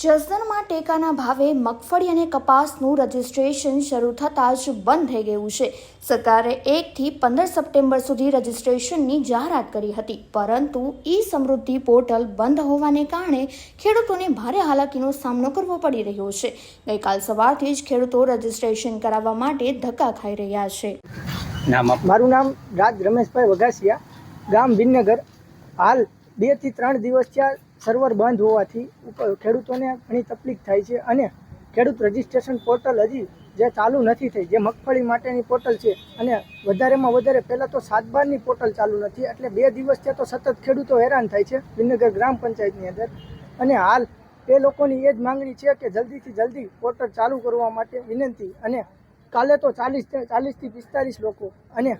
જસદણમાં ટેકાના ભાવે મગફળી અને કપાસનું રજિસ્ટ્રેશન શરૂ થતાં જ બંધ થઈ ગયું છે. સરકારે એકથી પંદર સપ્ટેમ્બર સુધી રજિસ્ટ્રેશનની જાહેરાત કરી હતી પરંતુ ઈ સમૃદ્ધિ પોર્ટલ બંધ હોવાને કારણે ખેડૂતોને ભારે હાલાકીનો સામનો કરવો પડી રહ્યો છે. ગઈકાલ સવારથી જ ખેડૂતો રજિસ્ટ્રેશન કરાવવા માટે ધક્કા ખાઈ રહ્યા છે. નામ મારું નામ રાજ રમેશભાઈ વઘાસિયા. ગામ વિનનગર હાલ બેથી ત્રણ દિવસ થયા સર્વર બંધ હોવાથી ખેડૂતોને ઘણી તકલીફ થાય છે અને ખેડૂત રજિસ્ટ્રેશન પોર્ટલ હજી જે ચાલુ નથી થઈ, જે મગફળી માટેની પોર્ટલ છે અને વધારેમાં વધારે પહેલાં તો સાત બારની પોર્ટલ ચાલુ નથી, એટલે બે દિવસ ત્યાં તો સતત ખેડૂતો હેરાન થાય છે વિનગર ગ્રામ પંચાયતની અંદર. અને હાલ એ લોકોની એ જ માંગણી છે કે જલ્દીથી જલ્દી પોર્ટલ ચાલુ કરવા માટે વિનંતી અને કાલે તો ચાલીસ ચાલીસથી પિસ્તાલીસ લોકો અને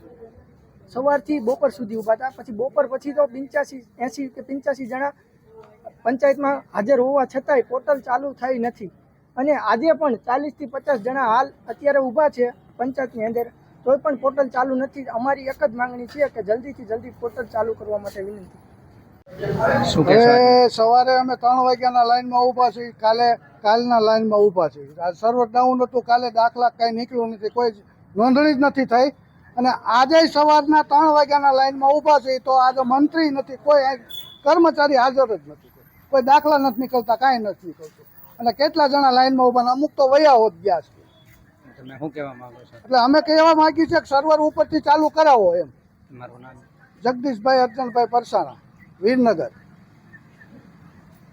સવારથી બપોર સુધી ઊભા હતા. પછી બપોર પછી તો પંચ્યાસી, એંસી કે પંચ્યાસી જણા પંચાયતમાં હાજર હોવા છતાંય પોર્ટલ ચાલુ થઈ નથી. અને આજે પણ ચાલીસથી પચાસ જણા હાલ અત્યારે ઊભા છે પંચાયતની અંદર. તોય પણ પોર્ટલ ચાલુ નથી. અમારી એક જ માંગણી છે કે જલ્દીથી જલ્દી પોર્ટલ ચાલુ કરવા માટે વિનંતી. હવે સવારે અમે ત્રણ વાગ્યાના લાઈનમાં ઊભા છીએ. કાલે કાલના લાઈનમાં ઊભા છીએ. સર્વર ડાઉન હતું. કાલે દાખલા કાંઈ નીકળ્યું નથી. કોઈ નોંધણી જ નથી થઈ. અને આજે સવારના ત્રણ વાગ્યાના લાઈનમાં ઊભા છીએ તો આજે મંત્રી નથી. કોઈ કર્મચારી હાજર જ નથી. કોઈ દાખલા નથી નીકળતા કાંઈ નથી નીકળતું. અને કેટલા જણા લાઈનમાં ઊભા અમુક તો વયા હોત ગયા છે. તમે શું કહેવા માંગો છો? એટલે અમે કહેવા માંગીએ છીએ કે સર્વર ઉપરથી ચાલુ કરાવો એમ. મારું નામ? જગદીશભાઈ અર્જનભાઈ પરસાણા વીરનગર.